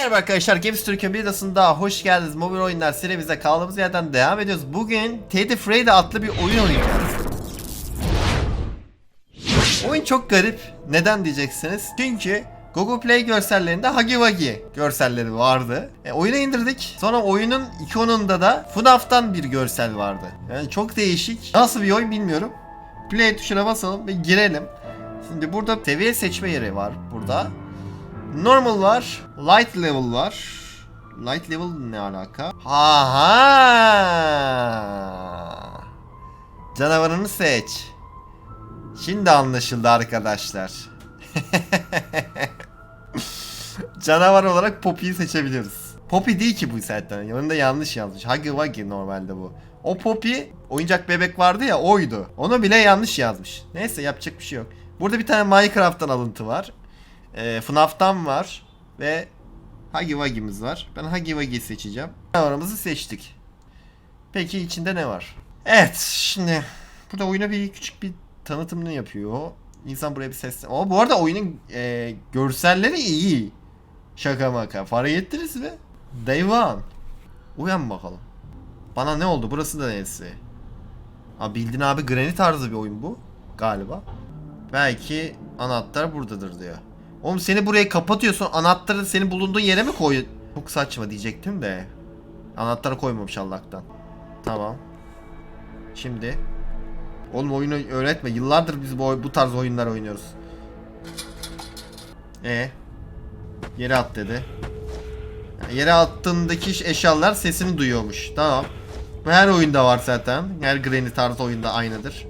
Merhaba arkadaşlar Games Türkiye Bidası'nda hoş geldiniz. Mobil oyunlar serimize kaldığımız yerden devam ediyoruz. Bugün Teddy Freddy adlı bir oyun oynayacağız. Oyun çok garip. Neden diyeceksiniz? Çünkü Google Play görsellerinde Huggy Wuggy görselleri vardı. E, oyunu indirdik. Sonra oyunun ikonunda da FNAF'tan bir görsel vardı. Yani çok değişik. Nasıl bir oyun bilmiyorum. Play tuşuna basalım ve girelim. Şimdi burada seviye seçme yeri var burada. Normal var. Light level var. Light level ne alaka? Aha! Canavarını seç. Şimdi anlaşıldı arkadaşlar. Canavar olarak Poppy'yi seçebiliriz. Poppy değil ki bu zaten. Yanında yanlış yazmış. Huggy Wuggy normalde bu. O Poppy oyuncak bebek vardı ya oydu. Onu bile yanlış yazmış. Neyse yapacak bir şey yok. Burada bir tane Minecraft'tan alıntı var. E, FNAF'tan var. Ve Huggy Wuggy'miz var. Ben Huggy Wuggy'yi seçeceğim. Canavarımızı seçtik. Peki içinde ne var? Evet şimdi burada oyuna bir küçük bir tanıtımını yapıyor. İnsan buraya bir ses... Ama bu arada oyunun e, görselleri iyi. Şaka maka. Fark ettiniz mi? Devan. Uyan bakalım. Bana ne oldu? Burası da neresi? Ha bildin abi Granny tarzı bir oyun bu. Galiba. Belki anahtar buradadır diyor. Oğlum seni buraya kapatıyorsun. Anahtarı senin bulunduğun yere mi koy? Çok saçma diyecektim de. Anahtarı koymamış Allah'tan. Tamam. Şimdi. Oğlum oyunu öğretme. Yıllardır biz bu, bu tarz oyunlar oynuyoruz. E Yere at dedi. Yani yere attığındaki eşyalar sesini duyuyormuş. Tamam. Bu her oyunda var zaten. Her Granny tarzı oyunda aynıdır.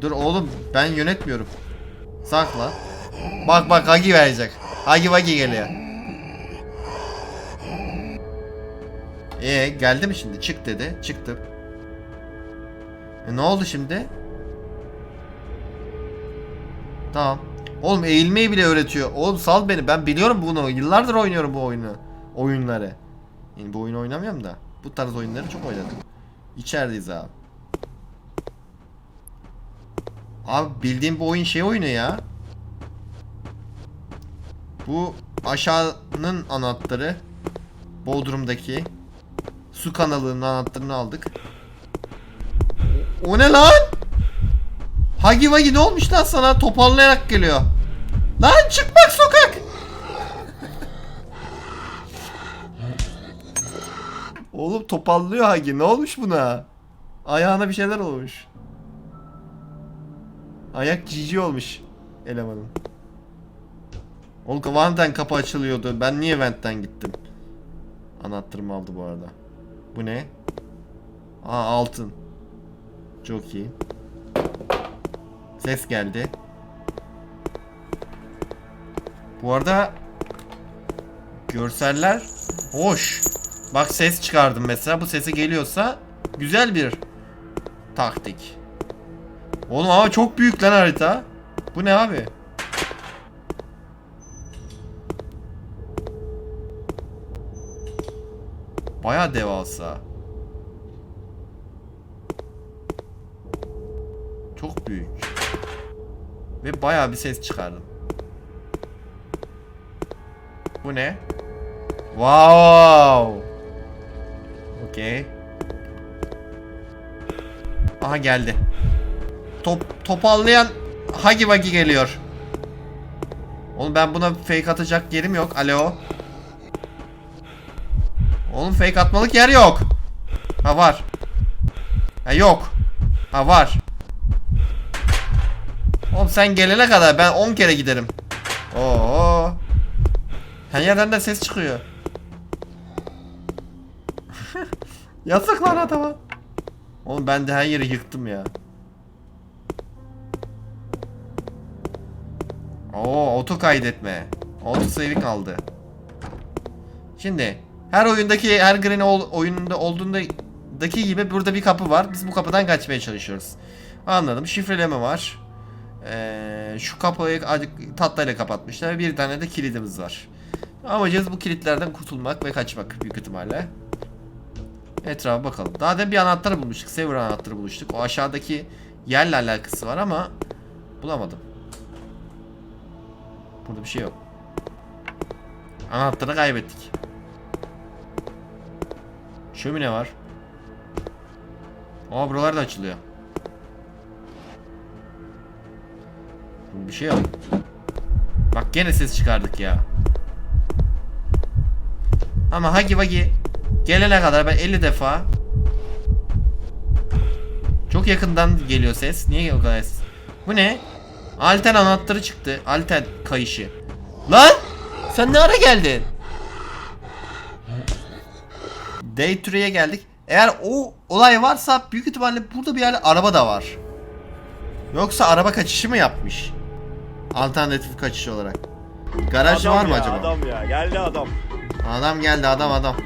Dur oğlum ben yönetmiyorum. Sakla. Bak bak Hagi verecek. Hagi Vagi geliyor. Ee geldi mi şimdi? Çık dedi. Çıktım. E ne oldu şimdi? Tamam. Oğlum eğilmeyi bile öğretiyor. Oğlum sal beni. Ben biliyorum bunu. Yıllardır oynuyorum bu oyunu. Oyunları. Yani bu oyunu oynamıyorum da. Bu tarz oyunları çok oynadım. İçerideyiz abi. Abi bildiğim bu oyun şey oyunu ya. Bu aşağının anahtarı. Bodrum'daki. Su kanalının anahtarını aldık. O ne lan? Hagi Wagi ne olmuş lan sana? Toparlayarak geliyor. Lan çıkmak sokak. Oğlum topallıyor Hagi. Ne olmuş buna? Ayağına bir şeyler olmuş. Ayak cici olmuş elemanın. Oğlum Vent'ten kapı açılıyordu. Ben niye Vent'ten gittim? Anahtarımı aldı bu arada. Bu ne? Aa altın. Çok iyi. Ses geldi. Bu arada görseller hoş. Bak ses çıkardım mesela. Bu sesi geliyorsa güzel bir taktik. Oğlum ama çok büyük lan harita. Bu ne abi? Baya devasa. Çok büyük. Ve baya bir ses çıkardım. Bu ne? Wow. Okey. Aha geldi. Top topallayan Hagi Wagi geliyor. Oğlum ben buna fake atacak yerim yok. Alo. Oğlum fake atmalık yer yok. Ha var. Ha yok. Ha var. Oğlum sen gelene kadar ben 10 kere giderim. Oo. Her yerden de ses çıkıyor. Yazık lan adama. Oğlum ben de her yeri yıktım ya. Oo, oto kaydetme. Auto save'i kaldı. Şimdi her oyundaki her Granny ol- oyununda olduğunda daki gibi burada bir kapı var. Biz bu kapıdan kaçmaya çalışıyoruz. Anladım. Şifreleme var. Ee, şu kapıyı tahtayla kapatmışlar. Bir tane de kilidimiz var. Amacımız bu kilitlerden kurtulmak ve kaçmak büyük ihtimalle. Etrafa bakalım. Daha da bir anahtarı bulmuştuk. Saver anahtarı bulmuştuk. O aşağıdaki yerle alakası var ama bulamadım. Burada bir şey yok. Anahtarı kaybettik. Şömine var. Aa buralar da açılıyor. Bir şey yok. Bak gene ses çıkardık ya. Ama Hagi Vagi gelene kadar ben 50 defa çok yakından geliyor ses. Niye o kadar ses? Bu ne? Alten anahtarı çıktı. Alten kayışı. Lan! Sen ne ara geldin? Day 3'ye geldik. Eğer o olay varsa büyük ihtimalle burada bir yerde araba da var. Yoksa araba kaçışı mı yapmış? Alternatif kaçış olarak. Garaj Adam var mı ya, acaba? Adam. Adam ya geldi adam. geldi adam adam.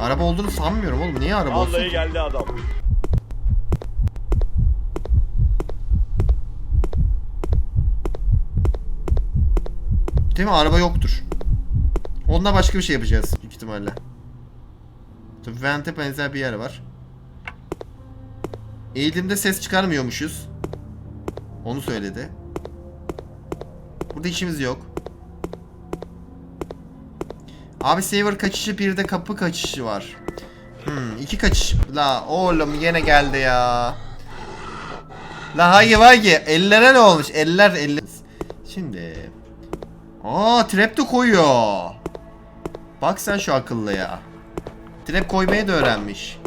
Araba olduğunu sanmıyorum oğlum. Niye araba olsun? Vallahi ki? geldi adam. Değil mi? Araba yoktur. Onunla başka bir şey yapacağız büyük ihtimalle. Tabii Vent'e benzer bir yer var. Eğilimde ses çıkarmıyormuşuz. Onu söyledi. Burada işimiz yok. Abi Saver kaçışı bir de kapı kaçışı var. Hmm, iki kaçış. La oğlum yine geldi ya. La hagi vagi. Ellere ne olmuş? Eller eller. Şimdi. Aa trap de koyuyor. Bak sen şu akıllıya. Trap koymayı da öğrenmiş.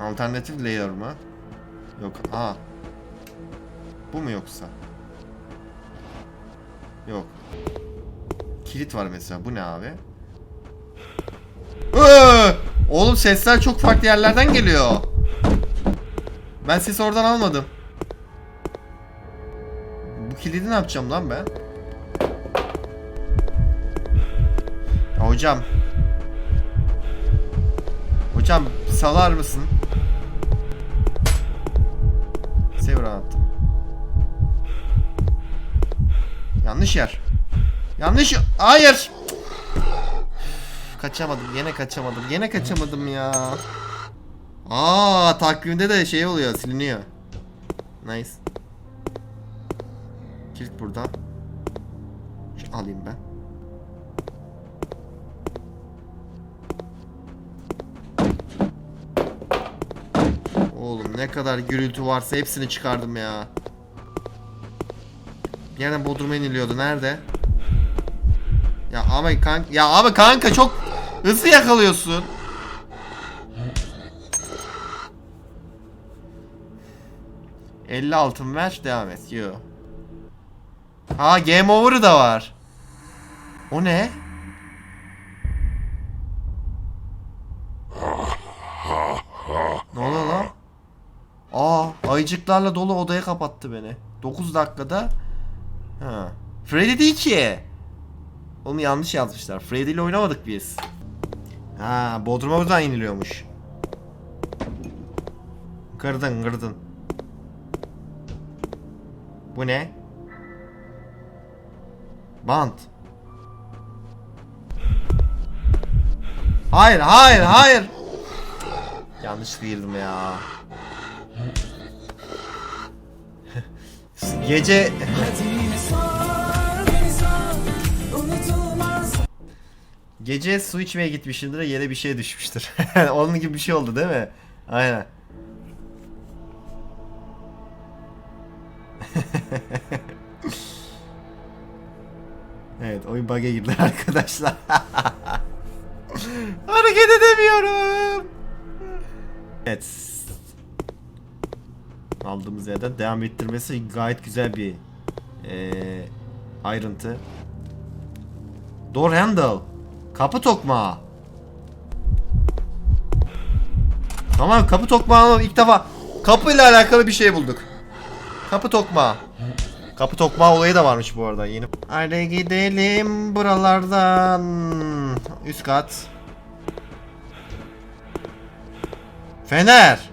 Alternatif layer mı? Yok. Aa. Bu mu yoksa? Yok. Kilit var mesela. Bu ne abi? Ee! Oğlum sesler çok farklı yerlerden geliyor. Ben sesi oradan almadım. Bu kilidi ne yapacağım lan ben? Hocam. Hocam salar mısın? Sever attım. Yanlış yer. Yanlış Hayır. Kaçamadım. Yine kaçamadım. Yine kaçamadım ya. Aa takvimde de şey oluyor. Siliniyor. Nice. Kilit buradan. Şu alayım ben. Oğlum ne kadar gürültü varsa hepsini çıkardım ya. Yerden Bodrum'a iniliyordu. Nerede? Ya ama kanka ya abi kanka çok hızlı yakalıyorsun. ...50 altın ver devam et. Yo. Ha game over'ı da var. O ne oluyor lan? Aa ayıcıklarla dolu odaya kapattı beni. 9 dakikada. Ha. Freddy değil ki. Onu yanlış yazmışlar. Freddy ile oynamadık biz. Ha, Bodrum'a buradan iniliyormuş. Kırdın, kırdın. Bu ne? Bant. Hayır, hayır, hayır. Yanlış girdim ya. Gece Gece su içmeye gitmişimdir yere bir şey düşmüştür. Onun gibi bir şey oldu değil mi? Aynen. evet oyun bug'a girdi arkadaşlar. Hareket edemiyorum. Evet. Aldığımız yerden devam ettirmesi gayet güzel bir eee, ayrıntı. Door handle. Kapı tokmağı. Tamam kapı tokmağı ilk defa kapıyla alakalı bir şey bulduk. Kapı tokmağı. Kapı tokmağı olayı da varmış bu arada yeni. Hadi gidelim buralardan. Üst kat. Fener.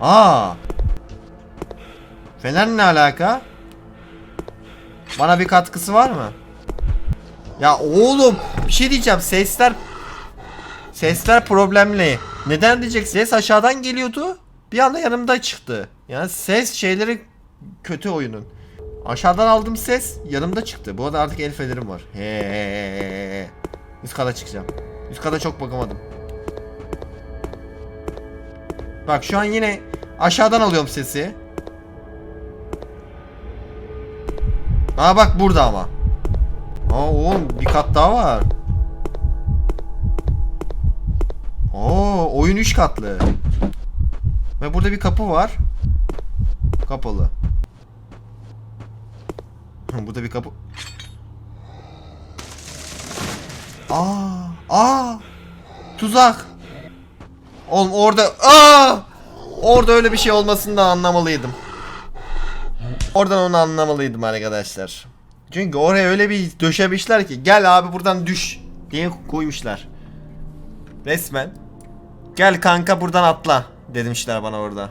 Aa. Fener ne alaka? Bana bir katkısı var mı? Ya oğlum bir şey diyeceğim sesler Sesler problemli. Neden diyecek ses aşağıdan geliyordu. bir anda yanımda çıktı. Yani ses şeyleri kötü oyunun. Aşağıdan aldığım ses yanımda çıktı. Bu arada artık el fenerim var. He. Üst kata çıkacağım. Üst kata çok bakamadım. Bak şu an yine aşağıdan alıyorum sesi. Aa bak burada ama. Aa oğlum bir kat daha var. Oo oyun 3 katlı. Ve burada bir kapı var. Kapalı. Burada bir kapı. Aa, aa. Tuzak. Oğlum orada aa! Orada öyle bir şey olmasını da anlamalıydım. Oradan onu anlamalıydım arkadaşlar. Çünkü oraya öyle bir döşemişler ki gel abi buradan düş diye koymuşlar. Resmen. Gel kanka buradan atla demişler bana orada.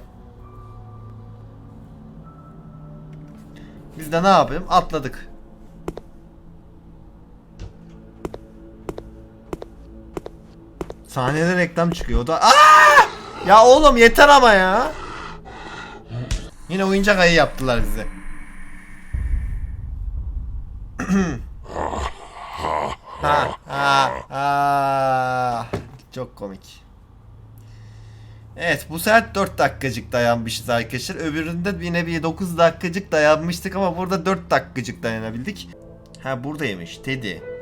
Biz de ne yapayım? Atladık. Sahnede reklam çıkıyor. O da Aa! Ya oğlum yeter ama ya. Yine oyuncak ayı yaptılar bize. ha, ha, ha. Çok komik. Evet bu saat 4 dakikacık dayanmışız arkadaşlar. Öbüründe yine bir 9 dakikacık dayanmıştık ama burada 4 dakikacık dayanabildik. Ha buradaymış Teddy.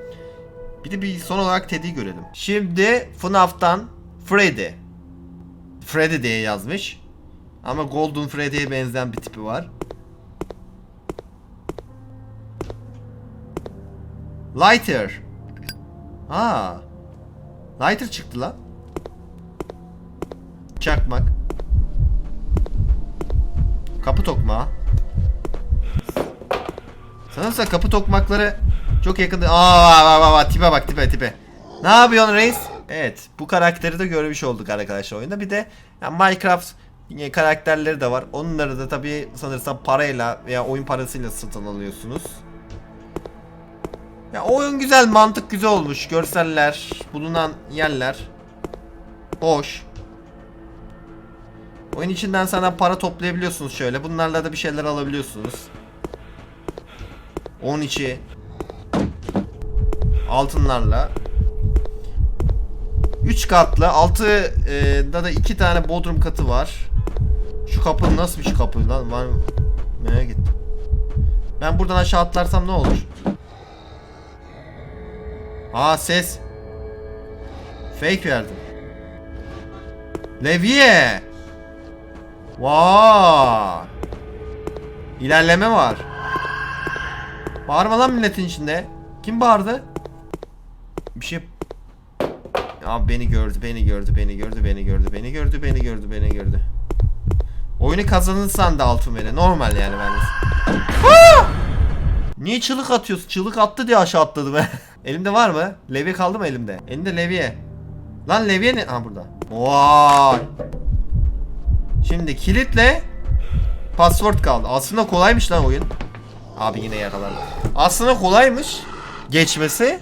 Bir de bir son olarak Teddy'yi görelim. Şimdi FNAF'tan Freddy. Freddy diye yazmış. Ama Golden Freddy'ye benzeyen bir tipi var. Lighter. Aa. Lighter çıktı lan. Çakmak. Kapı tokmağı. Sanırsa kapı tokmakları çok yakında. Aa, aa, aa, tipe bak tipe tipe. Ne yapıyorsun reis? Evet bu karakteri de görmüş olduk arkadaşlar oyunda. Bir de ya Minecraft karakterleri de var. Onları da tabii sanırsam parayla veya oyun parasıyla satın alıyorsunuz. Ya oyun güzel, mantık güzel olmuş. Görseller, bulunan yerler boş. Oyun içinden sana para toplayabiliyorsunuz şöyle. Bunlarla da bir şeyler alabiliyorsunuz. Onun içi altınlarla 3 katlı, altı e, da da 2 tane bodrum katı var. Şu kapı nasıl bir kapı lan? Var merak ettim. Ben buradan aşağı atlarsam ne olur? Aa ses. Fake verdim. Levye. Vay. İlerleme var. Bağırma lan milletin içinde. Kim bağırdı? Bir şey... Abi beni gördü, beni gördü, beni gördü, beni gördü, beni gördü, beni gördü, beni gördü. Oyunu kazanın sandı altın vere. Normal yani ben. Niye çığlık atıyorsun? Çığlık attı diye aşağı atladım ben. elimde var mı? Levye kaldı mı elimde? Elimde levye. Lan levye ne? Ha burada. Vay. Şimdi kilitle password kaldı. Aslında kolaymış lan oyun. Abi yine yakalandı. Aslında kolaymış geçmesi.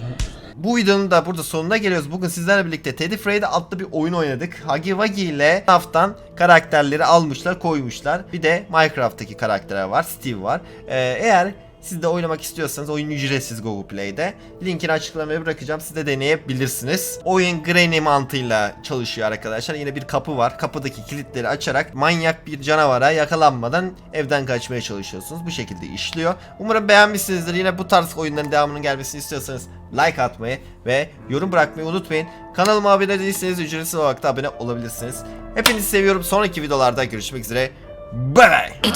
Bu videonun da burada sonuna geliyoruz. Bugün sizlerle birlikte Teddy Freddy adlı bir oyun oynadık. Huggy Wuggy ile Naf'tan karakterleri almışlar, koymuşlar. Bir de Minecraft'taki karakterler var. Steve var. Ee, eğer siz de oynamak istiyorsanız oyun ücretsiz Google Play'de. Linkini açıklamaya bırakacağım. Siz de deneyebilirsiniz. Oyun Granny mantığıyla çalışıyor arkadaşlar. Yine bir kapı var. Kapıdaki kilitleri açarak manyak bir canavara yakalanmadan evden kaçmaya çalışıyorsunuz. Bu şekilde işliyor. Umarım beğenmişsinizdir. Yine bu tarz oyunların devamının gelmesini istiyorsanız like atmayı ve yorum bırakmayı unutmayın. Kanalıma abone değilseniz ücretsiz olarak da abone olabilirsiniz. Hepinizi seviyorum. Sonraki videolarda görüşmek üzere. Bye bye.